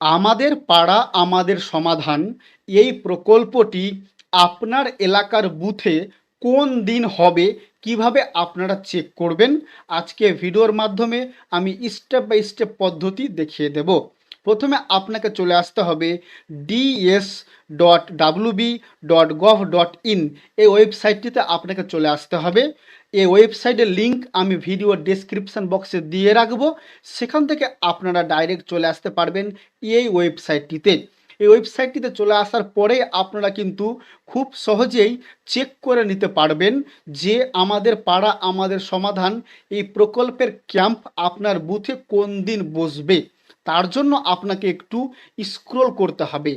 আমাদের পাড়া, আমাদের সমাধান, এই প্রকল্পটি আপনার এলাকার বুথে কোন দিন হবে, কীভাবে আপনারা চেক করবেন, আজকে ভিডিওর মাধ্যমে আমি স্টেপ বাই স্টেপ পদ্ধতি দেখিয়ে দেব। প্রথমে আপনাকে চলে আসতে হবে DS dot WB dot gov dot in এই ওয়েবসাইটটিতে আপনাকে চলে আসতে হবে। এই ওয়েবসাইটের লিঙ্ক আমি ভিডিও ডেসক্রিপশন বক্সে দিয়ে রাখব। সেখান থেকে আপনারা ডাইরেক্ট চলে আসতে পারবেন এই ওয়েবসাইটটিতে। এই ওয়েবসাইটটিতে চলে আসার পরে আপনারা কিন্তু খুব সহজেই চেক করে নিতে পারবেন যে আমাদের পাড়া, আমাদের সমাধান এই প্রকল্পের ক্যাম্প আপনার বুথে কোন দিন বসবে। তার জন্য আপনাকে একটু স্ক্রোল করতে হবে।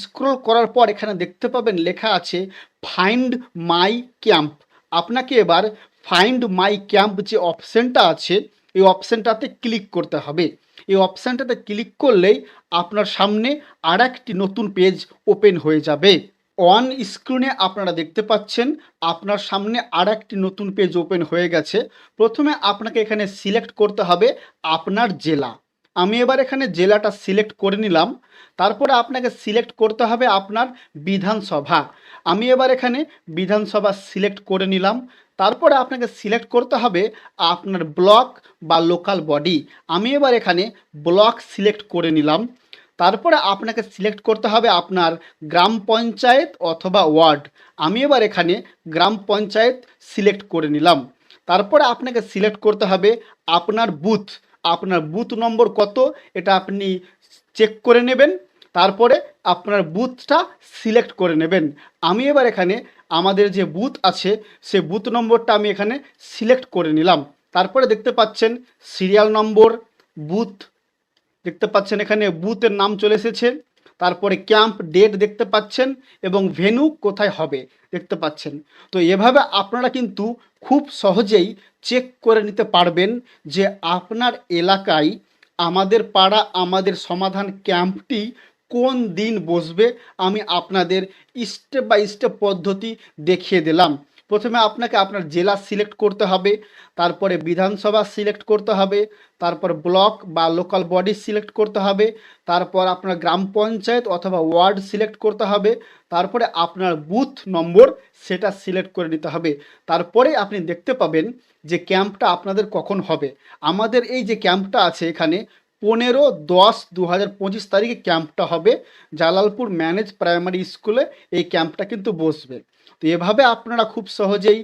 স্ক্রোল করার পর এখানে দেখতে পাবেন লেখা আছে ফাইন্ড মাই ক্যাম্প আপনাকে এবার ফাইন্ড মাই ক্যাম্প যে অপশানটা আছে, এই অপশানটাতে ক্লিক করতে হবে। এই অপশানটাতে ক্লিক করলেই আপনার সামনে আর একটি নতুন পেজ ওপেন হয়ে যাবে। অন স্ক্রিনে আপনারা দেখতে পাচ্ছেন, আপনার সামনে আর একটি নতুন পেজ ওপেন হয়ে গেছে। প্রথমে আপনাকে এখানে সিলেক্ট করতে হবে আপনার জেলা। আমি এবার এখানে জেলাটা সিলেক্ট করে নিলাম। তারপরে আপনাকে সিলেক্ট করতে হবে আপনার বিধানসভা। আমি এবার এখানে বিধানসভা সিলেক্ট করে নিলাম। তারপরে আপনাকে সিলেক্ট করতে হবে আপনার ব্লক বা লোকাল বডি। আমি এবার এখানে ব্লক সিলেক্ট করে নিলাম। তারপরে আপনাকে সিলেক্ট করতে হবে আপনার গ্রাম পঞ্চায়েত অথবা ওয়ার্ড। আমি এবার এখানে গ্রাম পঞ্চায়েত সিলেক্ট করে নিলাম। তারপরে আপনাকে সিলেক্ট করতে হবে আপনার বুথ। আপনার বুথ নম্বর কত, এটা আপনি চেক করে নেবেন, তারপরে আপনার বুথটা সিলেক্ট করে নেবেন। আমি এবার এখানে আমাদের যে বুথ আছে, সে বুথ নম্বরটা আমি এখানে সিলেক্ট করে নিলাম। তারপরে দেখতে পাচ্ছেন সিরিয়াল নম্বর বুথ। দেখতে পাচ্ছেন এখানে বুথের নাম চলে এসেছে। তারপরে ক্যাম্প ডেট দেখতে পাচ্ছেন এবং ভেনু কোথায় হবে দেখতে পাচ্ছেন। তো এভাবে আপনারা কিন্তু খুব সহজেই চেক করে নিতে পারবেন যে আপনার এলাকায় আমাদের পাড়া, আমাদের সমাধান ক্যাম্পটি কোন দিন বসবে, আমি আপনাদের স্টেপ বাই স্টেপ পদ্ধতি দেখিয়ে দিলাম। প্রথমে আপনাকে আপনার জেলা সিলেক্ট করতে হবে, তারপরে বিধানসভা সিলেক্ট করতে হবে, তারপর ব্লক বা লোকাল বডি সিলেক্ট করতে হবে, তারপর আপনার গ্রাম পঞ্চায়েত অথবা ওয়ার্ড সিলেক্ট করতে হবে, তারপরে আপনার বুথ নম্বর সেটা সিলেক্ট করে নিতে হবে। তারপরে আপনি দেখতে পাবেন যে ক্যাম্পটা আপনাদের কখন হবে। আমাদের এই যে ক্যাম্পটা আছে এখানে পনেরো দশ দু হাজার পঁচিশ তারিখে ক্যাম্পটা হবে। জালালপুর ম্যানেজ প্রাইমারি স্কুলে এই ক্যাম্পটা কিন্তু বসবে। তো এভাবে আপনারা খুব সহজেই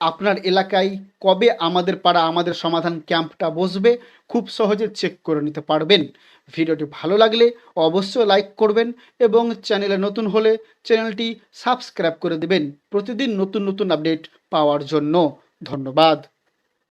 আপনার এলাকায় কবে আমাদের পাড়া, আমাদের সমাধান ক্যাম্পটা বসবে খুব সহজে চেক করে নিতে পারবেন। ভিডিওটি ভালো লাগলে অবশ্যই লাইক করবেন এবং চ্যানেলে নতুন হলে চ্যানেলটি সাবস্ক্রাইব করে দেবেন। প্রতিদিন নতুন নতুন আপডেট পাওয়ার জন্য ধন্যবাদ।